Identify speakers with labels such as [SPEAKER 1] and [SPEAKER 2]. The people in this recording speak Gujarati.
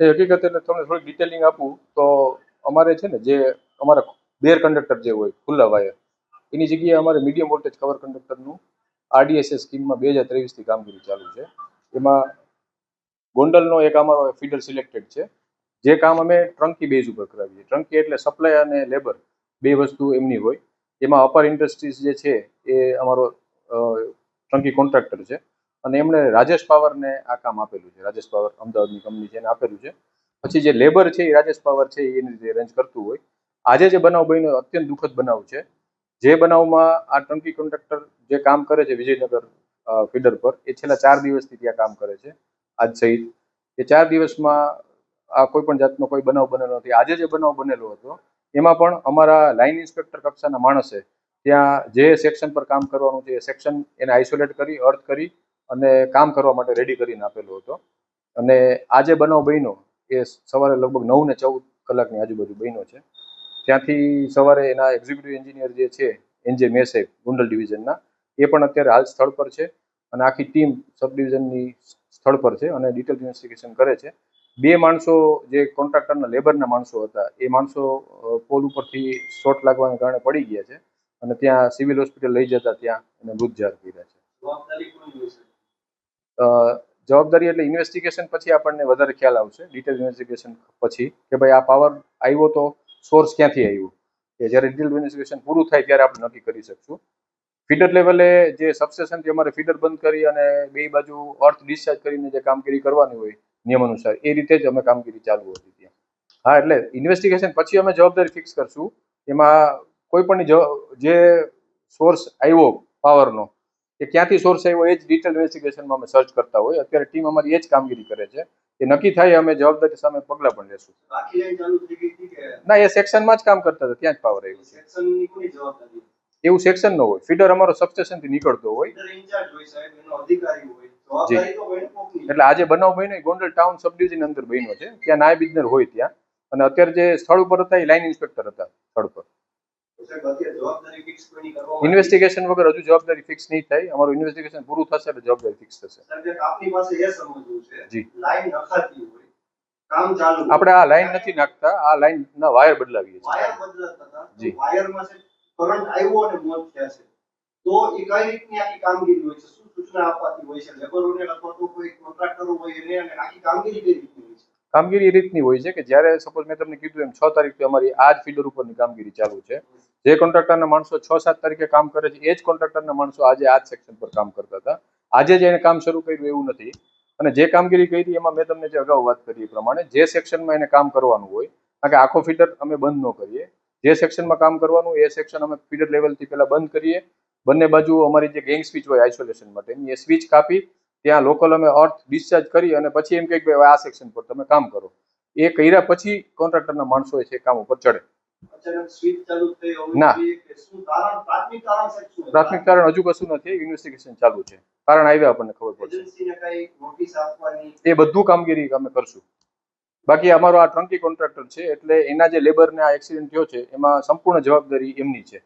[SPEAKER 1] એ હકીકત એટલે તમને થોડીક ડિટેલિંગ આપું. તો અમારે છે ને જે અમારા બેર કંડક્ટર જે હોય, ખુલ્લા વાયર, એની જગ્યાએ અમારે મીડિયમ વોલ્ટેજ કવર કંડક્ટરનું આરડીએસએસ સ્કીમમાં બે હજાર ત્રેવીસથી કામગીરી ચાલુ છે. એમાં ગોંડલનો એક અમારો ફીડર સિલેક્ટેડ છે. જે કામ અમે ટ્રંકી બેઝ ઉપર કરાવીએ. ટ્રંકી એટલે સપ્લાય અને લેબર બે વસ્તુ એમની હોય. એમાં અપર ઇન્ડસ્ટ્રીઝ જે છે એ અમારો ટ્રંકી કોન્ટ્રાક્ટર છે. અને એમણે રાજેશ પાવરને આ કામ આપેલું છે. રાજેશ પાવર અમદાવાદની કંપની છે, એને આપેલું છે. પછી જે લેબર છે, એ રાજેશ પાવર છે એની રીતે અરેન્જ કરતું હોય. આજે જે બનાવ બન્યો, અત્યંત દુઃખદ બનાવ છે. જે બનાવમાં આ ટંકી કોન્ટ્રાક્ટર જે કામ કરે છે, વિજયનગર ફીડર પર, એ છેલ્લા ચાર દિવસથી ત્યાં કામ કરે છે. આજ સહિત, એ ચાર દિવસમાં આ કોઈ પણ જાતનો કોઈ બનાવ બનેલો નથી. આજે જે બનાવ બનેલો હતો, એમાં પણ અમારા લાઇન ઇન્સ્પેક્ટર કક્ષાના માણસે ત્યાં જે સેક્શન પર કામ કરવાનું છે, એ સેક્શન એને આઇસોલેટ કરી અર્થ કરી અને કામ કરવા માટે રેડી કરીને આપેલો હતો. અને આ જે બનાવ બન્યો એ સવારે લગભગ નવ ને ચૌદ કલાકની આજુબાજુ બન્યો છે. ત્યાંથી સવારે એના એક્ઝિક્યુટિવ એન્જિનિયર જે છે એનજે મેસે ગુંડલ ડિવિઝનના એ પણ અત્યારે હાલ સ્થળ પર છે અને આખી ટીમ સબ ડિવિઝનની સ્થળ પર છે અને ડિટેલ ઇન્વેસ્ટિગેશન કરે છે. બે માણસો જે કોન્ટ્રાક્ટરના લેબરના માણસો હતા, એ માણસો પોલ ઉપરથી શોટ લાગવાને કારણે પડી ગયા છે અને ત્યાં સિવિલ હોસ્પિટલ લઈ જતા ત્યાં એને મૃત જાહેર કર્યા છે.
[SPEAKER 2] જવાબદારી
[SPEAKER 1] એટલે ઇન્વેસ્ટિગેશન પછી આપણને વધારે ખ્યાલ આવશે. ડિટેલ ઇન્વેસ્ટિગેશન પછી કે ભાઈ આ પાવર આવ્યો તો સોર્સ ક્યાંથી આવ્યો? કે જ્યારે ડિટેલ ઇન્વેસ્ટિગેશન પૂરું થાય ત્યારે આપણે નક્કી કરી શકશું. ફીડર લેવલે જે સબસ્ટેશનથી અમારે ફીડર બંધ કરી અને બે બાજુ અર્થ ડિસ્ચાર્જ કરીને જે કામગીરી કરવાની હોય નિયમ અનુસાર એ રીતે જ અમે કામગીરી ચાલુ હતી ત્યાં. હા, એટલે ઇન્વેસ્ટિગેશન પછી અમે જવાબદારી ફિક્સ કરશું. એમાં કોઈ પણ જે સોર્સ આવ્યો પાવરનો કે ક્યાંથી સોર્સ આવ્યો એ જ ડિટેલ ઇન્વેસ્ટિગેશનમાં અમે સર્ચ કરતા હોય. અત્યારે ટીમ અમારી એ જ કામગીરી કરે છે એ નક્કી થાય અમે જવાબદારી સામે પગલાં પણ લેશું. ના એ સેક્શનમાં જ કામ કરતા હતા ત્યાં જ પાવર આવ્યો છે. એવું સેક્શન ન હોય. ફીડર અમારો સબસ્ટેશનથી નીકળતો હોય. એટલે આજે બનાવ બન્યો ગોંડલ ટાઉન સબ ડિવિઝન અંદર બન્યો છે. ત્યાં નાયબ ઇજનર હોય ત્યાં. અને અત્યારે જે સ્થળ ઉપર હતા એ લાઇન ઇન્સ્પેક્ટર હતા સ્થળ પર ઇન્વેસ્ટિગેશન વગર હજુ જવાબદારી ફિક્સ નહીં થાય. અમારું ઇન્વેસ્ટિગેશન પૂરું થશે એટલે જવાબદારી ફિક્સ થશે.
[SPEAKER 2] આપની પાસે એ સમજવું છે લાઈન નખાતી હોય કામ ચાલુ
[SPEAKER 1] આપણે આ લાઈન નથી નાખતા આ લાઈન ના વાયર બદલાવીએ
[SPEAKER 2] વાયર
[SPEAKER 1] છીએ
[SPEAKER 2] બદલાતા
[SPEAKER 1] જી.
[SPEAKER 2] વાયરમાં છે કરંટ આવ્યો અને મોત થયા છે. તો એ કઈ રીતની આખી કામગીરી હોય છે? શું સૂચના આપવાથી હોય છે? લેબરોને અથવા તો કોઈ કોન્ટ્રાક્ટરો હોય એને અને આખી કામગીરી કઈ
[SPEAKER 1] કામગીરી રીતની હોય છે કે જ્યારે સપોઝ મેં તમને કીધું એમ, છ તારીખથી અમારી આ જ ફિલ્ડર ઉપરની કામગીરી ચાલુ છે. જે કોન્ટ્રાક્ટરના માણસો છ, સાત તારીખે કામ કરે છે, એ જ કોન્ટ્રાક્ટરના માણસો આજે આ જ સેક્શન પર કામ કરતા હતા. આજે જ એને કામ શરૂ કર્યું એવું નથી. અને જે કામગીરી કરી એમાં મેં તમને જે અગાઉ વાત કરી એ પ્રમાણે જે સેક્શનમાં એને કામ કરવાનું હોય, કારણ કે આખો ફીડર અમે બંધ ન કરીએ. જે સેક્શનમાં કામ કરવાનું એ સેક્શન અમે ફીડર લેવલથી પહેલાં બંધ કરીએ. બંને બાજુ અમારી જે ગેંગ સ્વિચ હોય આઇસોલેશન માટેની, એ સ્વિચ કાપી ત્યાં લોકલ અમે અર્થ ડિસ્ચાર્જ કરી અને પછી એમ કહે કે ભાઈ આ સેક્શન પર તમે કામ કરો. એ કર્યા પછી કોન્ટ્રાક્ટરના માણસો છે કામ ઉપર ચડે. ના.
[SPEAKER 2] પ્રાથમિક કારણ
[SPEAKER 1] હજુ કશું નથી ઇન્વેસ્ટિગેશન ચાલુ છે. કારણ આવ્યા આપણને ખબર પડશે. એ બધું કામગીરી અમે કરશું. બાકી અમારો આ ટ્રંકી કોન્ટ્રાક્ટર છે એટલે એના જે લેબરને આ એક્સિડન્ટ થયો છે એમાં સંપૂર્ણ જવાબદારી એમની છે.